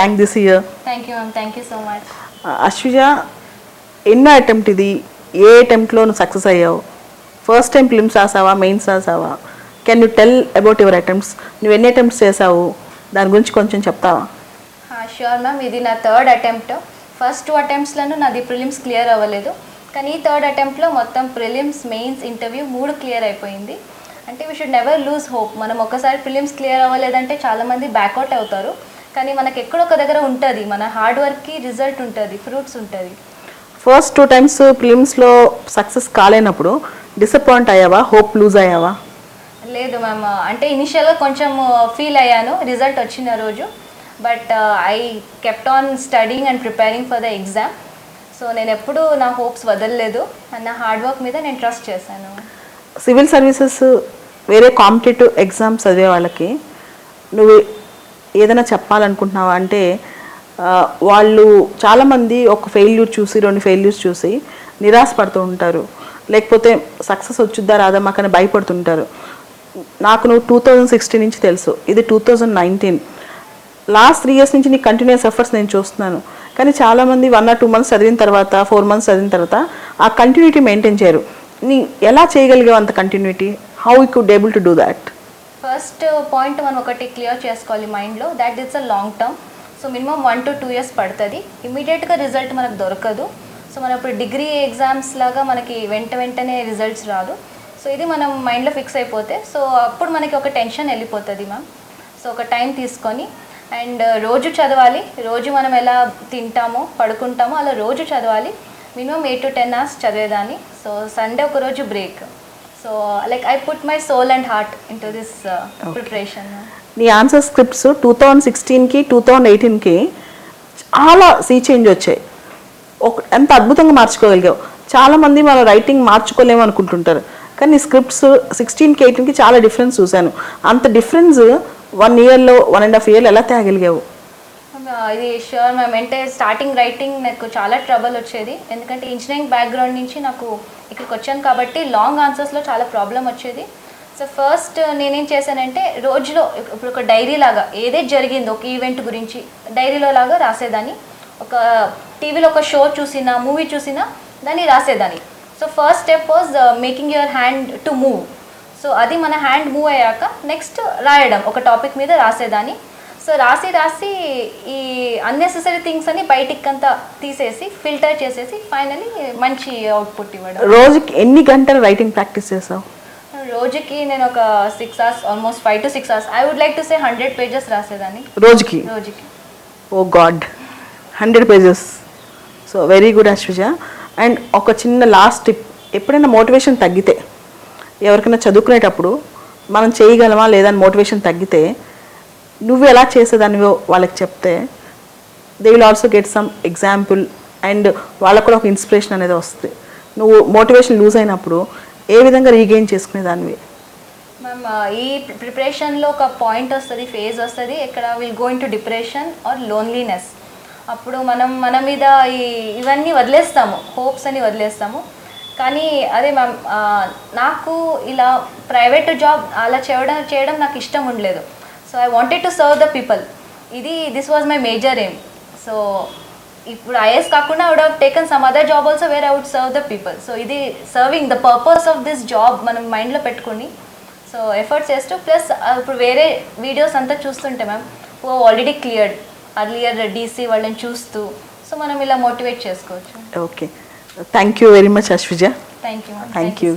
Rank this year thank you ma'am thank you so much Ashwija ఎన్నో attempt ఇది. ఏ అటెంప్ట్లో నువ్వు సక్సెస్ అయ్యావు? ఫస్ట్ టైం ఫిల్మ్స్ రాసావా? Mains రాసావా? Can you tell about your attempts నువ్వు ఎన్ని అటెంప్ట్స్ చేసావు దాని గురించి కొంచెం చెప్తావా? షూర్ మ్యామ్ ఇది నా థర్డ్ అటెంప్ట్ ఫస్ట్ టూ అటెంప్ట్స్లను నాది ప్రిలిమ్స్ క్లియర్ అవ్వలేదు. కానీ ఈ థర్డ్ అటెంప్ట్లో మొత్తం ప్రిలిమ్స్ మెయిన్స్ ఇంటర్వ్యూ మూడు క్లియర్ అయిపోయింది. అంటే we should never lose hope మనం ఒకసారి ప్రిలిమ్స్ క్లియర్ అవ్వలేదంటే చాలామంది బ్యాక్అవుట్ అవుతారు. కానీ మనకి ఎక్కడో ఒక దగ్గర ఉంటుంది. మన హార్డ్ వర్క్కి రిజల్ట్ ఉంటుంది ఫ్రూట్స్ ఉంటుంది. ఫస్ట్ టూ టైమ్స్ ఫిల్మ్స్లో సక్సెస్ కాలేనప్పుడు డిసప్పాయింట్ అయ్యావా? హోప్ లూజ్ అయ్యావా? లేదు మ్యామ్ అంటే ఇనిషియల్గా కొంచెం ఫీల్ అయ్యాను. రిజల్ట్ వచ్చిన రోజు. But I kept on studying and preparing for the exam so నేను ఎప్పుడూ నా హోప్స్ వదలలేదు. నా హార్డ్ వర్క్ మీద నేను ట్రస్ట్ చేశాను. సివిల్ సర్వీసెస్ వేరే కాంపిటేటివ్ ఎగ్జామ్స్ చదివే వాళ్ళకి నువ్వు ఏదైనా చెప్పాలనుకుంటున్నావా అంటే వాళ్ళు చాలామంది ఒక ఫెయిల్యూర్ చూసి రెండు ఫెయిల్యూర్స్ చూసి నిరాశపడుతూ ఉంటారు. లేకపోతే సక్సెస్ వచ్చుద్దా రాదా మాకని భయపడుతుంటారు. నాకు నువ్వు టూ థౌజండ్ సిక్స్టీన్ నుంచి తెలుసు. ఇది two thousand nineteen last three years నుంచి నీ కంటిన్యూస్ ఎఫర్ట్స్ నేను చూస్తున్నాను. కానీ చాలామంది వన్ ఆర్ టూ మంత్స్ చదివిన తర్వాత ఫోర్ మంత్స్ చదివిన తర్వాత ఆ కంటిన్యూటీ మెయింటైన్ చేయరు. నీ ఎలా చేయగలిగావు అంత continuity how you could able to do that first point uh, మనం ఒకటి క్లియర్ చేసుకోవాలి మైండ్లో that it's a long term so minimum one to two years పడుతుంది. ఇమీడియట్గా రిజల్ట్ మనకు దొరకదు. సో మన ఇప్పుడు డిగ్రీ ఎగ్జామ్స్ లాగా మనకి వెంట వెంటనే రిజల్ట్స్ రాదు. సో ఇది మనం మైండ్లో ఫిక్స్ అయిపోతే. సో అప్పుడు మనకి ఒక టెన్షన్ వెళ్ళిపోతుంది మ్యామ్ సో ఒక టైం తీసుకొని. అండ్ uh, రోజు చదవాలి. రోజు మనం ఎలా తింటామో పడుకుంటామో అలా రోజు చదవాలి. Minimum eight to ten hours చదివేదాన్ని. సో సండే ఒక రోజు break so like I put my soul and heart into this preparation నీ ఆన్సర్ స్క్రిప్ట్స్ టూ థౌజండ్ సిక్స్టీన్కి టూ థౌజండ్ ఎయిటీన్కి చాలా సీ చేంజ్ వచ్చాయి. ఒక ఎంత అద్భుతంగా మార్చుకోగలిగావు. చాలామంది మన రైటింగ్ మార్చుకోలేము అనుకుంటుంటారు. కానీ నీ స్క్రిప్ట్స్ సిక్స్టీన్కి ఎయిటీన్కి చాలా డిఫరెన్స్ చూశాను. అంత డిఫరెన్స్ వన్ ఇయర్లో వన్ అండ్ హాఫ్ ఇయర్లో ఎలా తేగలిగావు? ఇది షూర్ మ్యామ్ అంటే స్టార్టింగ్ రైటింగ్ నాకు చాలా ట్రబుల్ వచ్చేది. ఎందుకంటే ఇంజనీరింగ్ బ్యాక్గ్రౌండ్ నుంచి నాకు ఇక్కడికి వచ్చాను కాబట్టి లాంగ్ ఆన్సర్స్లో చాలా ప్రాబ్లం వచ్చేది. సో ఫస్ట్ నేనేం చేశానంటే రోజులో ఇప్పుడు ఒక డైరీ లాగా ఏదే జరిగిందో ఒక ఈవెంట్ గురించి డైరీలో లాగా రాసేదాన్ని. ఒక టీవీలో ఒక షో చూసినా మూవీ చూసినా దాన్ని రాసేదాన్ని. So first step was making your hand to move so అది మన హ్యాండ్ మూవ్ అయ్యాక నెక్స్ట్ రాయడం ఒక టాపిక్ మీద రాసేదాన్ని. సో రాసి రాసి ఈ అన్నెసెసరీ థింగ్స్ అని బయటికి అంతా తీసేసి ఫిల్టర్ చేసేసి ఫైనలీ మంచి అవుట్పుట్ ఇవ్వడం. రోజుకి ఎన్ని గంటలు రైటింగ్ ప్రాక్టీస్ చేసావు? రోజుకి నేను ఒక six hours almost five to six hours I would like to say hundred pages రాసేదాన్ని. రోజుకి? రోజుకి. ఓ god hundred pages so very good Ashwija and ఒక చిన్న లాస్ట్ టిప్ ఎప్పుడైనా మోటివేషన్ తగ్గితే ఎవరికైనా చదువుకునేటప్పుడు మనం చేయగలమా లేదా అని మోటివేషన్ తగ్గితే నువ్వు ఎలా చేసేదానివో వాళ్ళకి చెప్తే they will also get some example and వాళ్ళకు కూడా ఒక ఇన్స్పిరేషన్ అనేది వస్తుంది. నువ్వు మోటివేషన్ లూజ్ అయినప్పుడు ఏ విధంగా రీగెయిన్ చేసుకునేదానివి? మ్యామ్ ఈ ప్రిపరేషన్లో ఒక పాయింట్ వస్తుంది ఫేజ్ వస్తుంది ఇక్కడ will go into depression or loneliness అప్పుడు మనం మన మీద ఈ ఇవన్నీ వదిలేస్తాము హోప్స్ అని వదిలేస్తాము. కానీ అదే మ్యామ్ నాకు ఇలా ప్రైవేట్ జాబ్ అలా చేయడం చేయడం నాకు ఇష్టం ఉండలేదు. So I wanted to serve the people ఇది this was my major aim so ఇప్పుడు ఐఎస్ కాకుండా I would have taken some other job also where I would serve the people so ఇది serving the purpose of this job మనం మైండ్లో పెట్టుకుని so efforts చేస్తూ plus ఇప్పుడు వేరే videos అంతా చూస్తుంటే ma'am oh already cleared earlier DC వాళ్ళని చూస్తూ సో మనం ఇలా మోటివేట్ చేసుకోవచ్చు. Okay thank you very much Ashwija thank you Thank you.